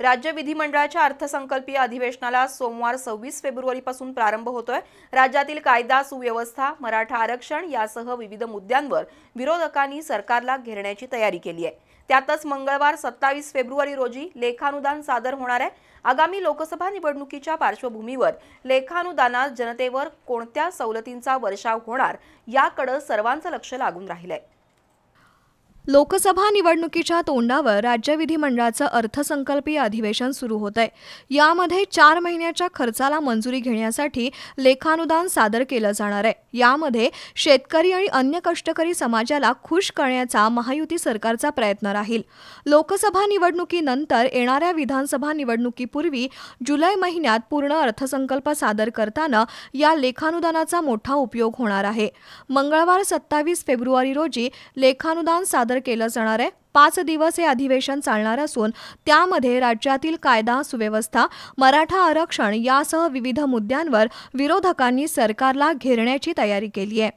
राज्य विधिमंडळाच्या अर्थसंकल्पीय अधिवेशनाला सोमवार सव्वीस फेब्रुवारीपासून प्रारंभ होतोय. राज्यातील कायदा सुव्यवस्था मराठा आरक्षण यासह विविध मुद्द्यांवर विरोधकांनी सरकारला घेरण्याची तयारी केली आहे. त्यातच मंगळवार सत्तावीस फेब्रुवारी रोजी लेखानुदान सादर होणार आहे. आगामी लोकसभा निवडणुकीच्या पार्श्वभूमीवर लेखानुदानात जनतेवर कोणत्या सवलतींचा वर्षाव होणार याकडे सर्वांचं लक्ष लागून राहिलंय. लोकसभा निवडणुकीच्या तोंडावर राज्य विधिमंडळाचं अर्थसंकल्पीय अधिवेशन सुरू होत आहे यामध्ये चार महिन्याच्या खर्चाला मंजुरी घेण्यासाठी लेखानुदान सादर केलं जाणार आहे. यामध्ये शेतकरी आणि अन्य कष्टकरी समाजाला खुश करण्याचा महायुती सरकारचा प्रयत्न राहील. लोकसभा निवडणुकीनंतर येणाऱ्या विधानसभा निवडणुकीपूर्वी जुलै महिन्यात पूर्ण अर्थसंकल्प सादर करताना या लेखानुदानाचा मोठा उपयोग होणार आहे. मंगळवार सत्तावीस फेब्रुवारी रोजी लेखानुदान सादर केलं जाणार आहे. पाच दिवस हे अधिवेशन चालणार असून त्यामध्ये राज्यातील कायदा सुव्यवस्था मराठा आरक्षण यासह विविध मुद्द्यांवर विरोधकांनी सरकारला घेरण्याची तयारी केली आहे.